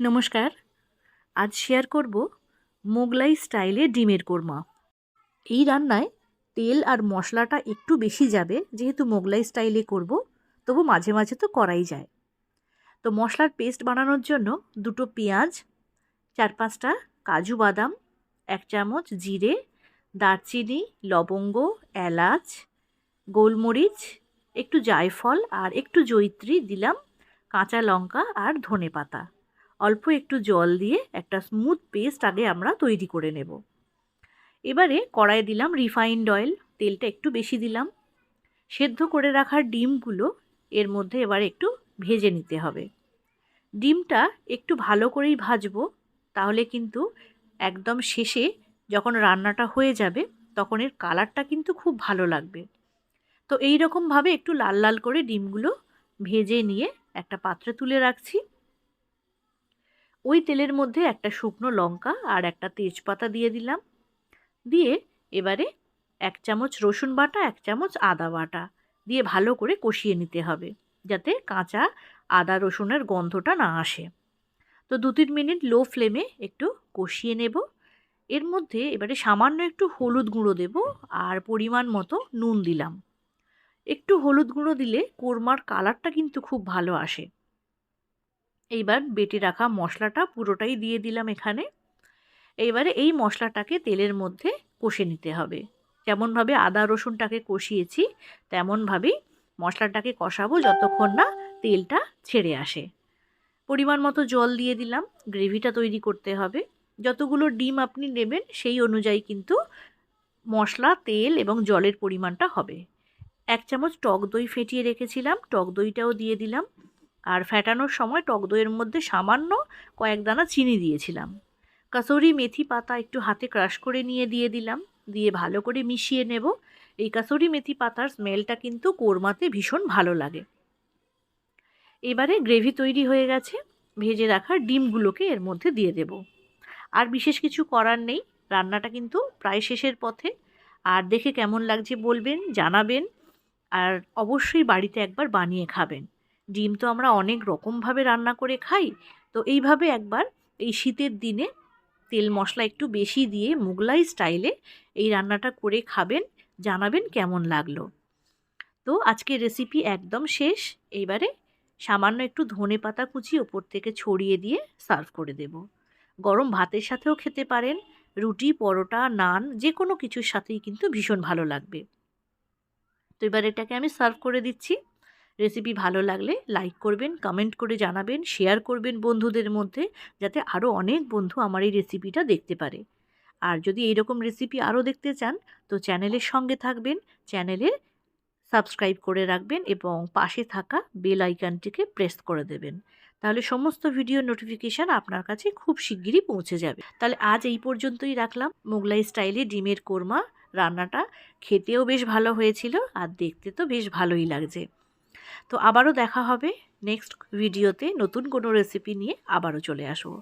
নমস্কার। আজ শেয়ার করব মোগলাই স্টাইলে ডিমের কোরমা। এই রান্নায় তেল আর মশলাটা একটু বেশি যাবে, যেহেতু মোগলাই স্টাইলে করব, তবু মাঝে মাঝে তো করাই যায়। তো মশলার পেস্ট বানানোর জন্য দুটো পেঁয়াজ, চার পাঁচটা কাজু বাদাম, এক চামচ জিরে, দারচিনি, লবঙ্গ, এলাচ, গোলমরিচ, একটু জায়ফল আর একটু জৈত্রী দিলাম কাঁচা লঙ্কা আর ধনে পাতা অল্প একটু জল দিয়ে একটা স্মুথ পেস্ট আগে আমরা তৈরি করে নেব। এবারে কড়াই দিলাম রিফাইন্ড অয়েল তেলটা একটু বেশি দিলাম। সেদ্ধ করে রাখার ডিমগুলো এর মধ্যে এবার একটু ভেজে নিতে হবে। ডিমটা একটু ভালো করেই ভাজবো, তাহলে কিন্তু একদম শেষে যখন রান্নাটা হয়ে যাবে, তখন এর কালারটা কিন্তু খুব ভালো লাগবে। তো এই রকমভাবে একটু লাল লাল করে ডিমগুলো ভেজে নিয়ে একটা পাত্রে তুলে রাখছি। ওই তেলের মধ্যে একটা শুকনো লঙ্কা আর একটা তেজপাতা দিয়ে দিলাম। দিয়ে এবারে এক চামচ রসুন বাটা, এক চামচ আদা বাটা দিয়ে ভালো করে কষিয়ে নিতে হবে যাতে কাঁচা আদা রসুনের গন্ধটা না আসে। তো দু তিন মিনিট লো ফ্লেমে একটু কষিয়ে নেব। এর মধ্যে এবারে সামান্য একটু হলুদ গুঁড়ো দেব আর পরিমাণ মতো নুন দিলাম। একটু হলুদ গুঁড়ো দিলে কোরমার কালারটা কিন্তু খুব ভালো আসে। এইবার বেটে রাখা মশলাটা পুরোটাই দিয়ে দিলাম এখানে। এইবারে এই মশলাটাকে তেলের মধ্যে কষে নিতে হবে। যেমনভাবে আদা, রসুনটাকে কষিয়েছি, তেমনভাবেই মশলাটাকে কষাবো যতক্ষণ না তেলটা ছেড়ে আসে। পরিমাণ মতো জল দিয়ে দিলাম, গ্রেভিটা তৈরি করতে হবে। যতগুলো ডিম আপনি নেবেন সেই অনুযায়ী কিন্তু মশলা, তেল এবং জলের পরিমাণটা হবে। এক চামচ টক দই ফেটিয়ে রেখেছিলাম, টক দইটাও দিয়ে দিলাম। ফ্যাটানোর সময় টক দইয়ের মধ্যে সামান্য কয়েক দানা চিনি দিয়েছিলাম। কাসৌরি মেথি পাতা একটু হাতে ক্রাশ করে নিয়ে দিয়ে দিলাম, দিয়ে ভালো করে মিশিয়ে নেব। এই কাসৌরি মেথি পাতার স্মেলটা কিন্তু কোরমাতে ভীষণ ভালো লাগে। এবারে গ্রেভি তৈরি হয়ে গেছে, ভেজে রাখা ডিমগুলোকে এর মধ্যে দিয়ে দেব। আর বিশেষ কিছু করার নেই, রান্নাটা কিন্তু প্রায় শেষের পথে। আর দেখে কেমন লাগছে বলবেন, জানাবেন। আর অবশ্যই বাড়িতে একবার বানিয়ে খাবেন। ডিম তো আমরা অনেক রকমভাবে রান্না করে খাই। তো এইভাবে একবার এই শীতের দিনে তেল মশলা একটু বেশি দিয়ে মুগলাই স্টাইলে এই রান্নাটা করে খাবেন, জানাবেন কেমন লাগল। তো আজকে রেসিপি একদম শেষ। এইবারে সামান্য একটু ধনে পাতা কুচি ওপর থেকে ছড়িয়ে দিয়ে সার্ভ করে দেব। গরম ভাতের সাথেও খেতে পারেন, রুটি, পরোটা, নান যে কোনো কিছুর সাথেই কিন্তু ভীষণ ভালো লাগবে। তো এবার এটাকে আমি সার্ভ করে দিচ্ছি। রেসিপি ভালো লাগলে লাইক করবেন কমেন্ট করে জানাবেন শেয়ার করবেন বন্ধুদের মধ্যে যাতে আরও অনেক বন্ধু আমার এই রেসিপিটা দেখতে পারে। আর যদি এইরকম রেসিপি আরও দেখতে চান, তো চ্যানেলের সঙ্গে থাকবেন চ্যানেলে সাবস্ক্রাইব করে রাখবেন এবং পাশে থাকা বেল আইকনটিকে প্রেস করে দেবেন। তাহলে সমস্ত ভিডিও নোটিফিকেশান আপনার কাছে খুব শিগগিরই পৌঁছে যাবে। তাহলে আজ এই পর্যন্তই রাখলাম। মোগলাই স্টাইলে ডিমের কোরমা রান্নাটা খেতেও বেশ ভালো হয়েছিল, আর দেখতে তো বেশ ভালোই লাগছে। তো আবারও দেখা হবে নেক্সট ভিডিওতে নতুন কোনো রেসিপি নিয়ে আবারও চলে আসব।